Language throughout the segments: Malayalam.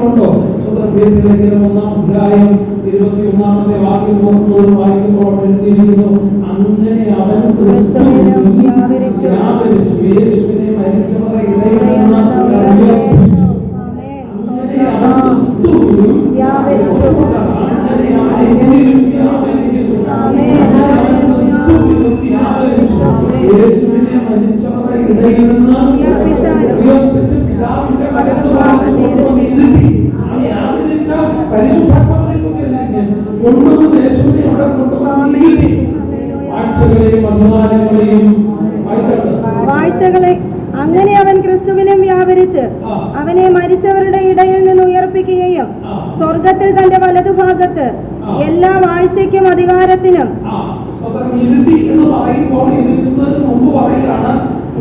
വായിക്കുന്നുണ്ടോ? സ്വന്തം കേസിലേക്കും ഒന്നാം അധ്യായം ഇരുപത്തി ഒന്നാമത്തെ വാക്യം മുതൽ വായിക്കുമ്പോൾ എഴുതിയിരിക്കുന്നു അങ്ങനെ അവൻ ക്രിസ്തു. വ്യാപരിച്ചു. യേശുവിനെ മരിച്ചവരുടെ ഇടയിൽ വാഴ്ചകളെ അങ്ങനെ അവൻ ക്രിസ്തുവിനും വ്യാപരിച്ച് അവനെ മരിച്ചവരുടെ ഇടയിൽ നിന്ന് ഉയർപ്പിക്കുകയും. സ്വർഗത്തിൽ തന്റെ വലതുഭാഗത്ത് എല്ലാ വാഴ്ചയ്ക്കും അധികാരത്തിനും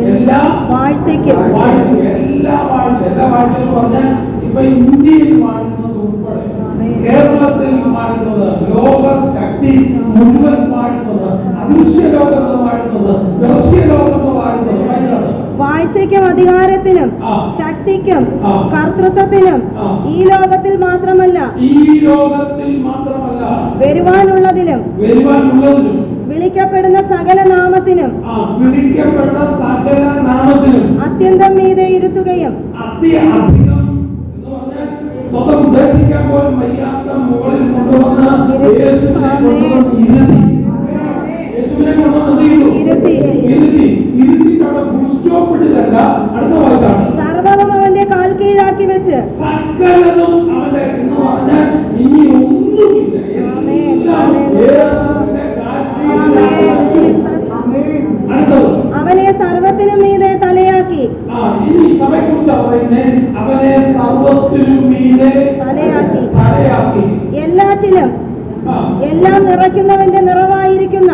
എല്ലാ വാഴ്ചയ്ക്കും. എല്ലാ വാഴ്ച എല്ലാ വാഴ്ച എന്ന് പറഞ്ഞാൽ ഇപ്പൊ ഇന്ത്യയിൽ വാഴുന്നത് ഉൾപ്പെടെ കേരളത്തിൽ വാഴുന്നത് ലോക ശക്തി വാഴുന്നത് അദൃശ്യ ലോകത്ത് വാഴുന്നത് ദൃശ്യ ലോകത്ത് വാഴുന്നത് വാഴ്ചയ്ക്കും അധികാരത്തിനും ശക്തിക്കും. കർത്തൃത്വത്തിനും ഈ ലോകത്തിൽ മാത്രമല്ല ഈ ലോകത്തിൽ മാത്രമല്ല വരുവാനുള്ളതിലും വിളിക്കപ്പെടുന്ന സകല നാമത്തിനും വിളിക്കപ്പെട്ട സകല നാമത്തിനും അത്യന്തം മീതെ ഇരുത്തുകയും അത്യധികം സ്വന്തം ഉദ്ദേശിക്കാൻ പോലും വയ്യാത്ത മുകളിൽ കൊണ്ടുവന്ന ഇരുത്തി. സർവവും അവന്റെ കാൽ കീഴാക്കി വെച്ച്. സകലതും അവന്റെ എന്ന് പറഞ്ഞാൽ ഇനി ഒന്നുമില്ല. അവനെ സർവത്തിനും മീതെ തലയാക്കി. അവനെ സർവത്തിനും മീതെ തലയാക്കി. തലയാക്കി. എല്ലാറ്റിലും. എല്ലാം നിറയ്ക്കുന്നവന്റെ നിറവായിരിക്കുന്ന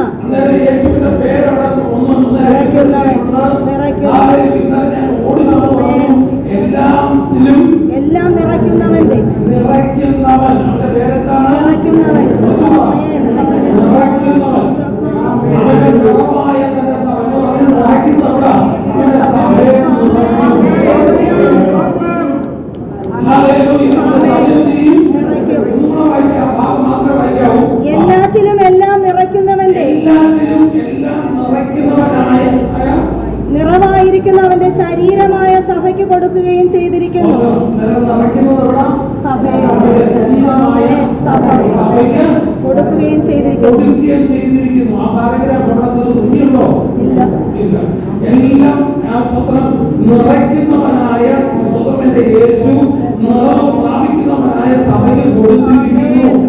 നിറയ്ക്കുന്നവൻ. നിറയ്ക്കുന്നവൻ. എല്ലാം കൊടുക്കുകയും ചെയ്തിരിക്കുന്നു. കൊടുക്കുകയും ചെയ്തിരിക്കുന്നു. ആ ഇല്ല. എല്ലാം നിറയ്ക്കുന്നവനായ യേശു നിറവ് പ്രാപിക്കുന്നവനായ സഭയിൽ കൊടുത്തിരിക്കുന്നു.